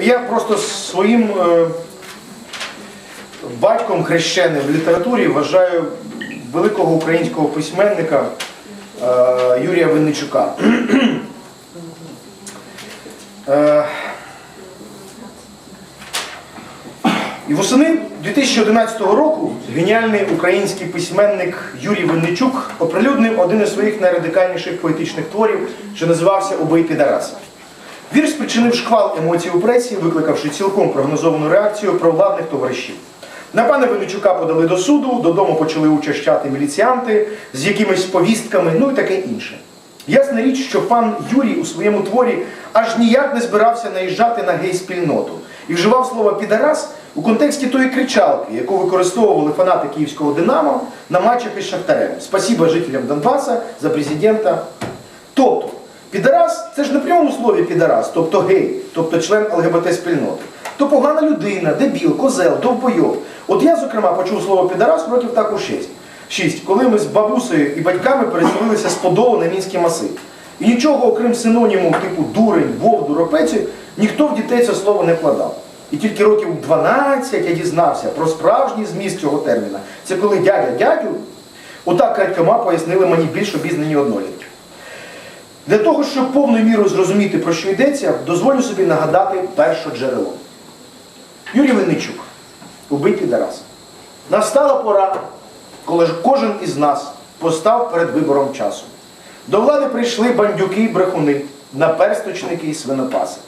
Я просто своїм е, батьком хрещеним в літературі вважаю великого українського письменника е, Юрія Винничука. Е, І восени 2011 року геніальний український письменник Юрій Винничук оприлюднив один із своїх найрадикальніших поетичних творів, що називався Убий підараса. Вірш спричинив шквал емоцій у пресі, викликавши цілком прогнозовану реакцію провладних товаришів. На пана Винничука подали до суду, додому почали учащати міліціянти з якимись повістками, ну і таке інше. Ясна річ, що пан Юрій у своєму творі аж ніяк не збирався наїжджати на гей-спільноту і вживав слово підарас у контексті тої кричалки, яку використовували фанати київського Динамо на матчах із Шахтарем. Спасіба жителям Донбаса за президента. Тобто, підарас це ж в прямому слові підарас, тобто гей, тобто член ЛГБТ-спільноти. То погана людина, дебіл, козел, довбойов. От я, зокрема, почув слово підарас років так у шість. Шість, коли ми з бабусею і батьками переселилися з Подолу на Мінський масив. І нічого, окрім синоніму, типу дурень, вов, дуропеці, ніхто в дітей це слово не вкладав. І тільки років 12 я дізнався про справжній зміст цього терміна. Це коли дядя дядю, отак крадькома пояснили мені більш обізнані однолітки. Для того, щоб повною мірою зрозуміти, про що йдеться, дозволю собі нагадати перше джерело. Юрій Винничук, убий підарас. Настала пора, коли ж кожен із нас постав перед вибором часу. До влади прийшли бандюки і брехуни, наперсточники і свинопаси.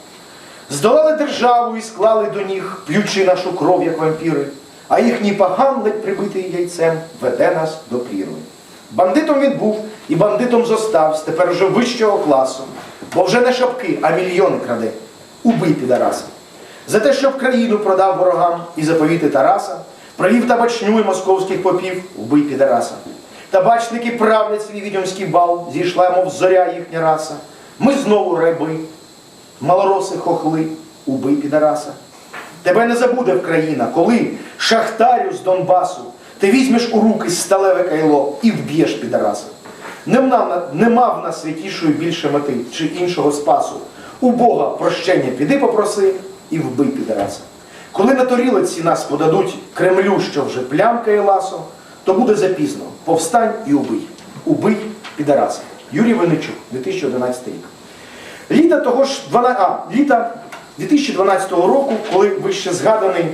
Здолали державу і склали до ніг, плючи нашу кров, як вампіри, а їхній паган, ледь прибитий яйцем, веде нас до прірви. Бандитом він був і бандитом зостався, тепер вже вищого класу, бо вже не шапки, а мільйони краде. Убий підараса. За те, щоб країну продав ворогам і заповіти Тараса, провів табачню і московських попів, вбий підараса. Табачники правлять свій відьомський бал, зійшла, мов зоря їхня раса. Ми знову реби, малороси хохли, убий підараса. Тебе не забуде в країна, коли шахтарю з Донбасу ти візьмеш у руки сталеве кайло і вб'єш підараса. Нема, нема в нас святішої більше мети чи іншого спасу. У Бога прощення піди попроси і вбий підараса. Коли на тарілиці нас подадуть Кремлю, що вже плямка і ласо, то буде запізно. Повстань і убий. Убий підараса. Юрій Винничук, 2011 рік. Літа того ж 12, а, літа 2012 року, коли вище згаданий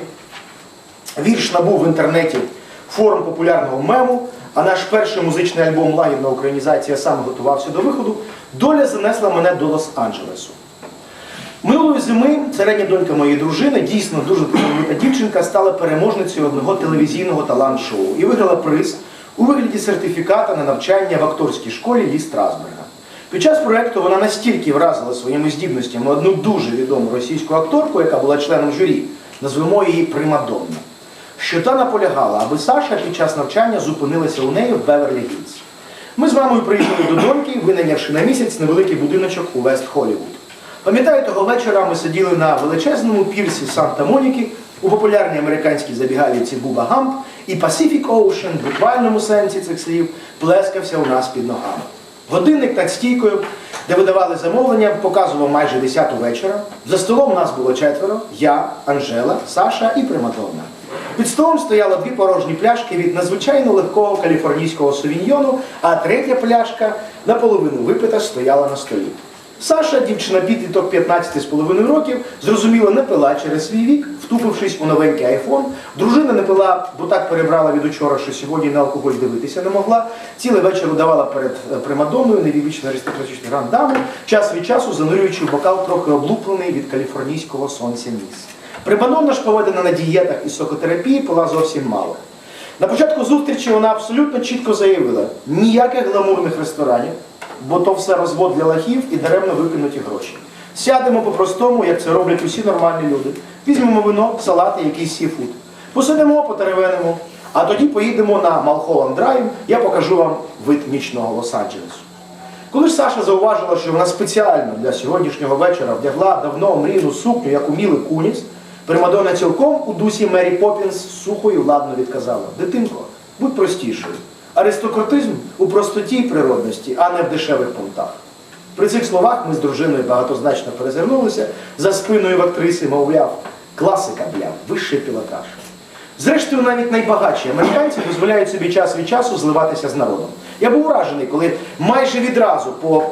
вірш набув в інтернеті форм популярного мему, а наш перший музичний альбом Лагідна українізація сам готувався до виходу, доля занесла мене до Лос-Анджелесу. Минулої зими середня донька моєї дружини, дійсно дуже талановита дівчинка, стала переможницею одного телевізійного талант-шоу і виграла приз у вигляді сертифіката на навчання в акторській школі Лі Страсберга. Під час проєкту вона настільки вразила своїми здібностями одну дуже відому російську акторку, яка була членом журі, назвемо її Примадонна, що та наполягала, аби Саша під час навчання зупинилася у неї в Беверлі Гілз. Ми з мамою приїхали до доньки, винайнявши на місяць невеликий будиночок у Вест Холлівуд. Пам'ятаю, того вечора ми сиділи на величезному пірсі Санта-Моніки у популярній американській забігалівці Буба Гамп, і Pacific Ocean в буквальному сенсі цих слів плескався у нас під ногами. Годинник над стійкою, де видавали замовлення, показував майже 10 вечора. За столом нас було четверо: я, Анжела, Саша і Примадонна. Під столом стояло дві порожні пляшки від надзвичайно легкого каліфорнійського сувіньйону, а третя пляшка наполовину випита стояла на столі. Саша, дівчина підліток 15,5 років, зрозуміло, не пила через свій вік, втупившись у новенький айфон. Дружина не пила, бо так перебрала від учора, що сьогодні на алкоголь дивитися не могла. Цілий вечір удавала перед е, примадонною невівічно аристократичний грандаму, час від часу занурюючи в бокал трохи облуплений від каліфорнійського сонця ніс. Примадонна ж поведена на дієтах і сокотерапії пила зовсім мало. На початку зустрічі вона абсолютно чітко заявила: ніяких гламурних ресторанів, бо то все розвод для лахів і даремно викинуті гроші. Сядемо по-простому, як це роблять усі нормальні люди. Візьмемо вино, салати, якийсь сіфуд. Посидимо, потеревенимо, а тоді поїдемо на Малхолланд Драйв, я покажу вам вид нічного Лос-Анджелесу. Коли ж Саша зауважила, що вона спеціально для сьогоднішнього вечора вдягла давно мрійну сукню, як умілий куніс, Примадонна цілком у дусі Мері Поппінс сухо і владно відказала: Дитинко, будь простішою. Аристократизм у простоті і природності, а не в дешевих понтах. При цих словах ми з дружиною багатозначно перезирнулися за спиною в актриси, мовляв, класика, бля, вищий пілотаж. Зрештою, навіть найбагатші американці дозволяють собі час від часу зливатися з народом. Я був уражений, коли майже відразу по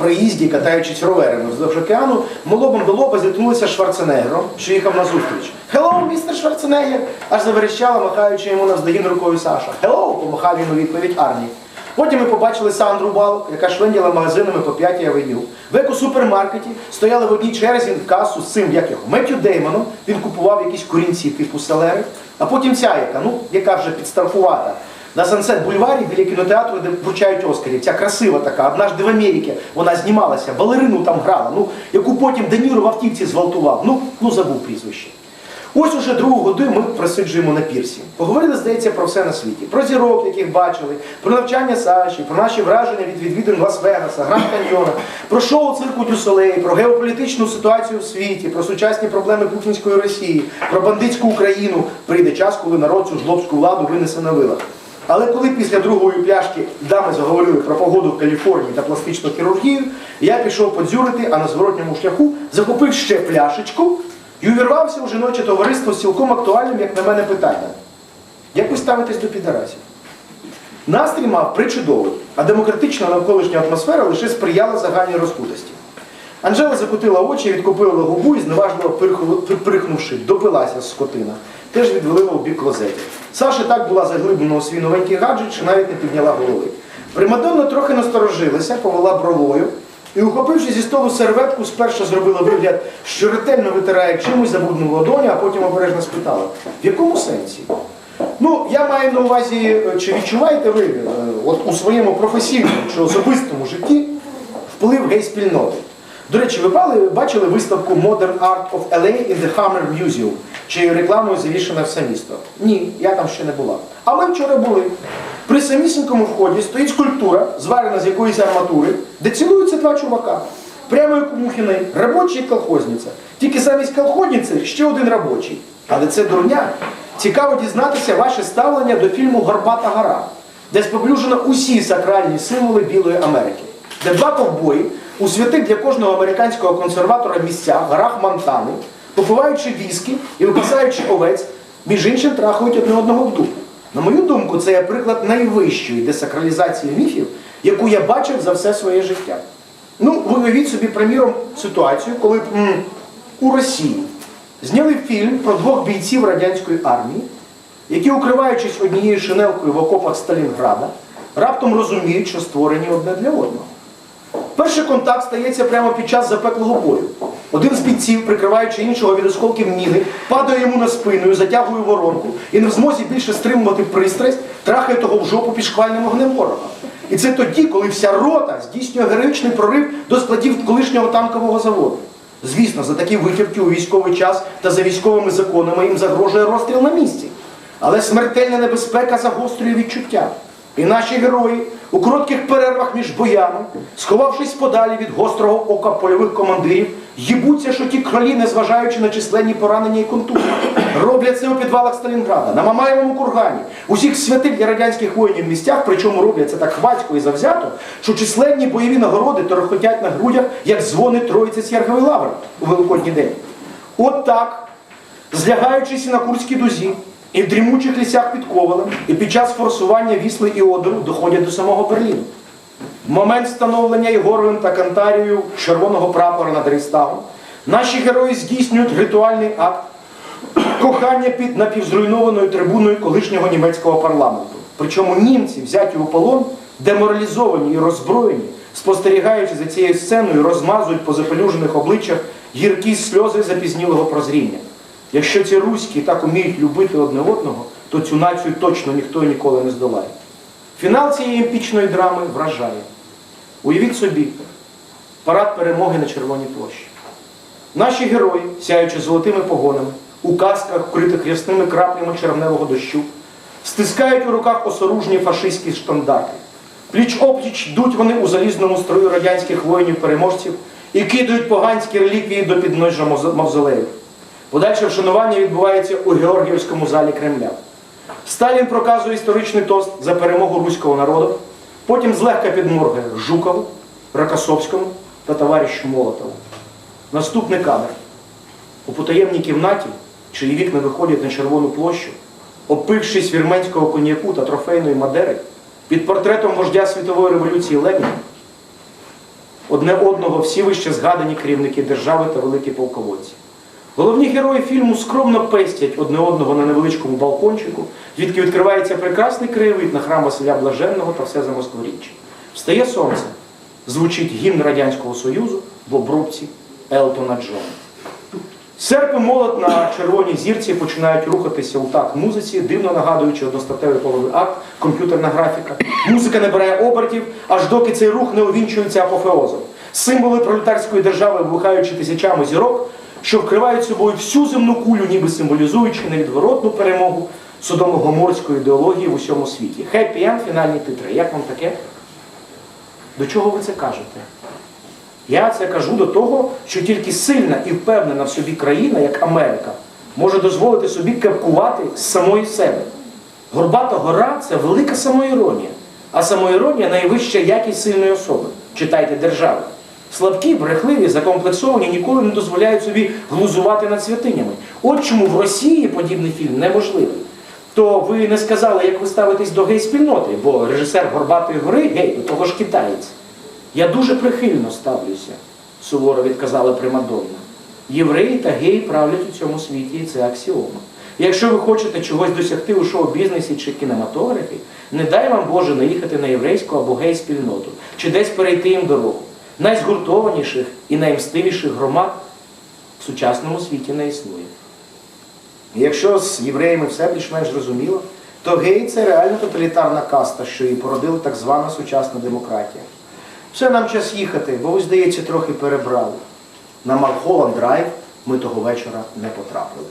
проїзді, катаючись роверами вздовж океану, ми лобом до лоба зіткнулися з Шварценеггером, що їхав на зустріч. «Хеллоу, містер Шварценеггер!» аж заверещала, махаючи йому навздогін рукою Саша. «Хеллоу!» – помахав він у відповідь Арні. Потім ми побачили Сандру Балок, яка швенділа магазинами по 5 авеню. В екосупермаркеті стояли в одній черзі в касу з цим, як його, Меттю Деймоном. Він купував якісь корінці типу селери. А потім ця яка, ну, яка вже підстаркувата. На Сансет бульварі біля кінотеатру, де вручають Оскарів. Ця красива така, однажды в Америці вона знімалася, балерину там грала, ну, яку потім Деніро в автівці зґвалтував. Ну, ну забув прізвище. Ось уже другу годину ми присиджуємо на пірсі. Поговорили, здається, про все на світі. Про зірок, яких бачили, про навчання Саші, про наші враження від відвідин Лас-Вегаса, Гранд Каньйона, про шоу цирку Дю Солей, про геополітичну ситуацію в світі, про сучасні проблеми путінської Росії, про бандитську Україну. Прийде час, коли народ цю жлобську владу винесе на вилах. Але коли після другої пляшки дами заговорили про погоду в Каліфорнії та пластичну хірургію, я пішов подзюрити, а на зворотньому шляху захопив ще пляшечку і увірвався у жіноче товариство з цілком актуальним, як на мене, питанням. Як ви ставитесь до підарасів? Настрій мав причудовий, а демократична навколишня атмосфера лише сприяла загальній розкутості. Анжела закотила очі, відкупила губу і зневажливо прихнувши, допилася скотина. Теж відвелила в бік клозетів. Саша так була заглиблена у свій новенький гаджет, що навіть не підняла голови. Примадонна трохи насторожилася, повела бровою і, ухопивши зі столу серветку, спершу зробила вигляд, що ретельно витирає чимось забрудну ладоню, а потім обережно спитала, в якому сенсі? Ну, я маю на увазі, е, чи відчуваєте ви е, от у своєму професійному чи особистому житті вплив гей-спільноти? До речі, ви бачили виставку Modern Art of LA in the Hammer Museum, чиєю рекламою завішане все місто? Ні, я там ще не була. А ми вчора були. При самісінькому вході стоїть скульптура, зварена з якоїсь арматури, де цілуються два чувака. Прямо як у Мухіної, робочий і колхозниця. Тільки замість колхозниці ще один робочий. Але це дурня. Цікаво дізнатися ваше ставлення до фільму Горбата гора, де споблюжено усі сакральні символи Білої Америки, де два ковбої у святих для кожного американського консерватора місцях, горах Монтани, попиваючи віскі і випасаючи овець, між іншим трахають одне одного в дупу. На мою думку, це є приклад найвищої десакралізації міфів, яку я бачив за все своє життя. Ну, уявіть собі, приміром, ситуацію, коли б м, у Росії зняли фільм про двох бійців радянської армії, які, укриваючись однією шинелкою в окопах Сталінграда, раптом розуміють, що створені одне для одного. Перший контакт стається прямо під час запеклого бою. Один з бійців, прикриваючи іншого від осколків міни, падає йому на спину, і затягує воронку і не в змозі більше стримувати пристрасть, трахає того в жопу під шквальним огнем ворога. І це тоді, коли вся рота здійснює героїчний прорив до складів колишнього танкового заводу. Звісно, за такі витівки у військовий час та за військовими законами їм загрожує розстріл на місці. Але смертельна небезпека загострює відчуття. І наші герої у коротких перервах між боями, сховавшись подалі від гострого ока польових командирів, їбуться, що ті кролі, незважаючи на численні поранення і контузії, роблять це у підвалах Сталінграда, на Мамаєвому кургані, усіх святих для радянських воїнів місцях, причому роблять це так хвацько і завзято, що численні бойові нагороди торохотять на грудях, як дзвони Троїці Сєрговий Лавр у Великодній день. От так, злягаючись на Курській дузі, і в дрімучих лісях під ковалем, і під час форсування Вісли і Одеру доходять до самого Берліну. Момент встановлення Єгоровим та Кантарією червоного прапора над Рейстагом наші герої здійснюють ритуальний акт кохання під напівзруйнованою трибуною колишнього німецького парламенту. Причому німці, взяті у полон, деморалізовані і роззброєні, спостерігаючи за цією сценою, розмазують по запелюжених обличчях гіркі сльози запізнілого прозріння. Якщо ці руські так уміють любити одне одного, то цю націю точно ніхто і ніколи не здолає. Фінал цієї епічної драми вражає. Уявіть собі, парад перемоги на Червоній площі. Наші герої, сяючи золотими погонами, у касках, вкритих рясними краплями червневого дощу, стискають у руках осоружні фашистські штандарти. Пліч опліч йдуть вони у залізному строю радянських воїнів-переможців і кидають поганські реліквії до підножжя мавзолею. Подальше вшанування відбувається у Георгіївському залі Кремля. Сталін проказує історичний тост за перемогу руського народу, потім злегка підморгує Жукову Рокосовському та товаришу Молотову. Наступний кадр. У потаємній кімнаті, чиї вікна виходять на червону площу, опившись вірменського коньяку та трофейної мадери, під портретом вождя світової революції Леніна, одне одного всі вище згадані керівники держави та великі полководці. Головні герої фільму скромно пестять одне одного на невеличкому балкончику, звідки відкривається прекрасний краєвид на храм Василя Блаженного та все замоскворіччя. Встає сонце, звучить гімн Радянського Союзу в обробці Елтона Джона. Серп і молот на червоній зірці починають рухатися у такт музиці, дивно нагадуючи одностатевий половий акт, комп'ютерна графіка. Музика набирає обертів, аж доки цей рух не увінчується апофеозом. Символи пролетарської держави, вибухаючи тисячами зірок, що вкривають собою всю земну кулю, ніби символізуючи невідворотну перемогу содомогоморської ідеології в усьому світі. Хеппі енд фінальні титри. Як вам таке? До чого ви це кажете? Я це кажу до того, що тільки сильна і впевнена в собі країна, як Америка, може дозволити собі кепкувати з самої себе. Горбата гора це велика самоіронія, а самоіронія найвища якість сильної особи. Читайте держави. Слабкі, брехливі, закомплексовані ніколи не дозволяють собі глузувати над святинями. От чому в Росії подібний фільм неможливий. То ви не сказали, як ви ставитесь до гей-спільноти, бо режисер Горбатої гори гей, до того ж китаєць. Я дуже прихильно ставлюся, суворо відказала Примадонна. Євреї та геї правлять у цьому світі, і це аксіома. Якщо ви хочете чогось досягти у шоу-бізнесі чи кінематографі, не дай вам Боже наїхати на єврейську або гей-спільноту, чи десь перейти їм дорогу. Найзгуртованіших і наймстивіших громад в сучасному світі не існує. Якщо з євреями все більш-менш зрозуміло, то гей це реально тоталітарна каста, що і породила так звана сучасна демократія. Все нам час їхати, бо ви, здається, трохи перебрали. На Малхолланд Драйв ми того вечора не потрапили.